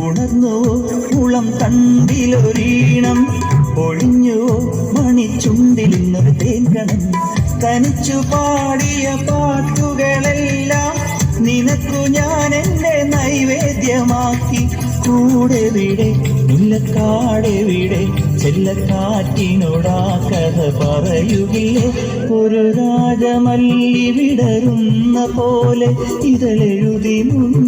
ഉണർന്നുവോ കുളം തണ്ടിലൊരീണം ഒളിഞ്ഞുവോ മണിച്ചുണ്ടിലിന്നൊരു തേങ്കണം തനിച്ചു പാടിയ പാട്ടുകളെല്ലാം നിനക്കു ഞാൻ എന്റെ നൈവേദ്യമാക്കി കൂടെ വിടെ മുല്ലക്കാടെ വിടെ ചെല്ലക്കാറ്റിനോടാ കഥ പറയുകില്ലേ? ഒരു രാജമല്ലി വിടരുന്ന പോലെ ഇതലെഴുതി മുന്നിലൊരു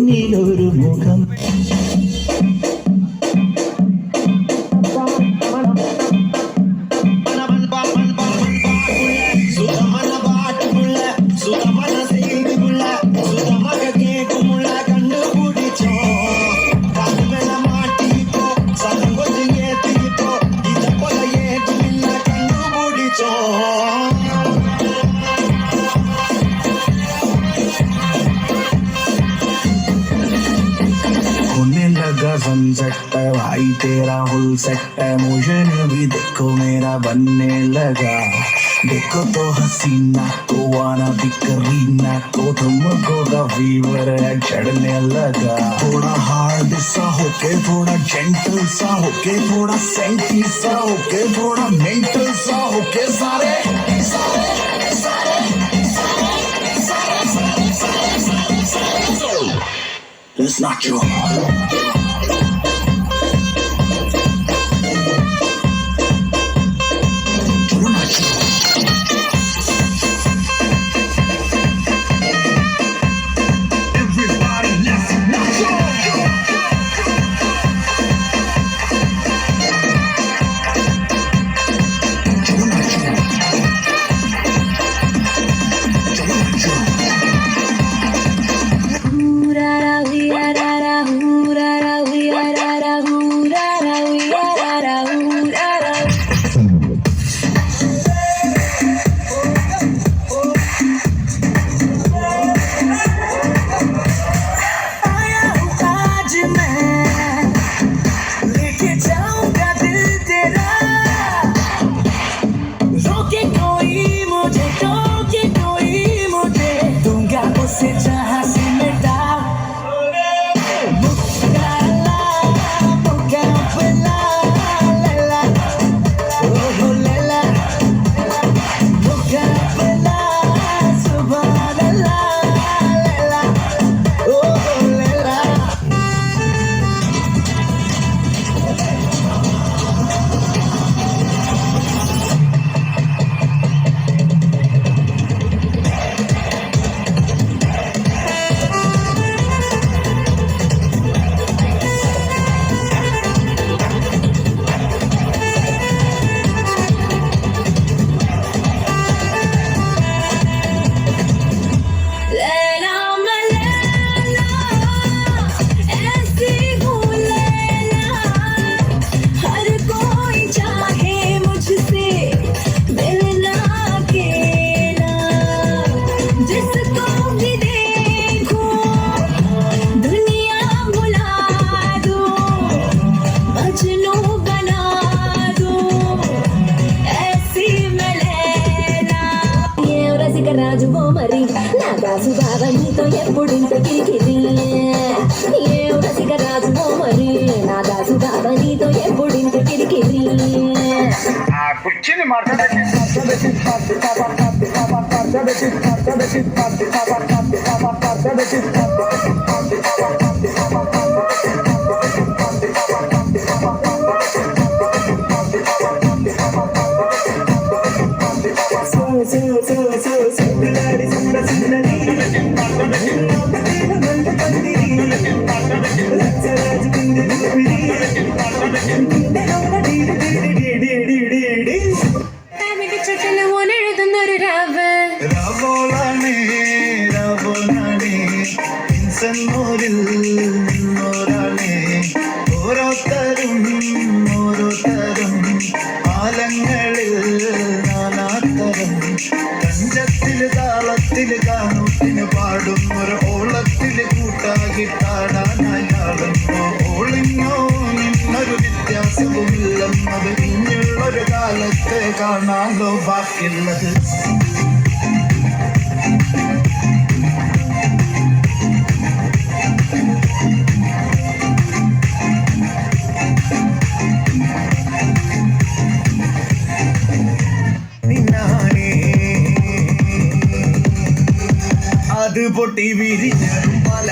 लगा सनसेट भाई तेरा फुल सेट है मुझे भी देखो मेरा बनने लगा। देखो तो हसीना को आना भी करीना को तुमको का फीवर है चढ़ने लगा। थोड़ा हार्ड सा होके, थोड़ा जेंटल सा होके, थोड़ा सेंटी सा होके, थोड़ा मेंटल सा होके, सारे सारे। మరి నా దాసు బాబా నీతో ఎప్పుడు ఇంత కిరికిరి ఏ రసిక రాజు మరి నా దాసు బాబా నీతో ఎప్పుడు ఇంత కిరికిరి కుర్చీని మాట్లాడేసి കാണൂട്ടിന് പാടും ഒരു ഓളത്തിൽ കൂട്ടാകിട്ടാടാനായാളുന്നോ. ഓളിങ്ങോ നിന്നൊരു വ്യത്യാസവുമില്ലെന്നത് ഇനിയുള്ളൊരു കാലത്തെ കാണാലോ ബാക്കിയുള്ളത്. അത് പൊട്ടി വിരിഞ്ഞതും പല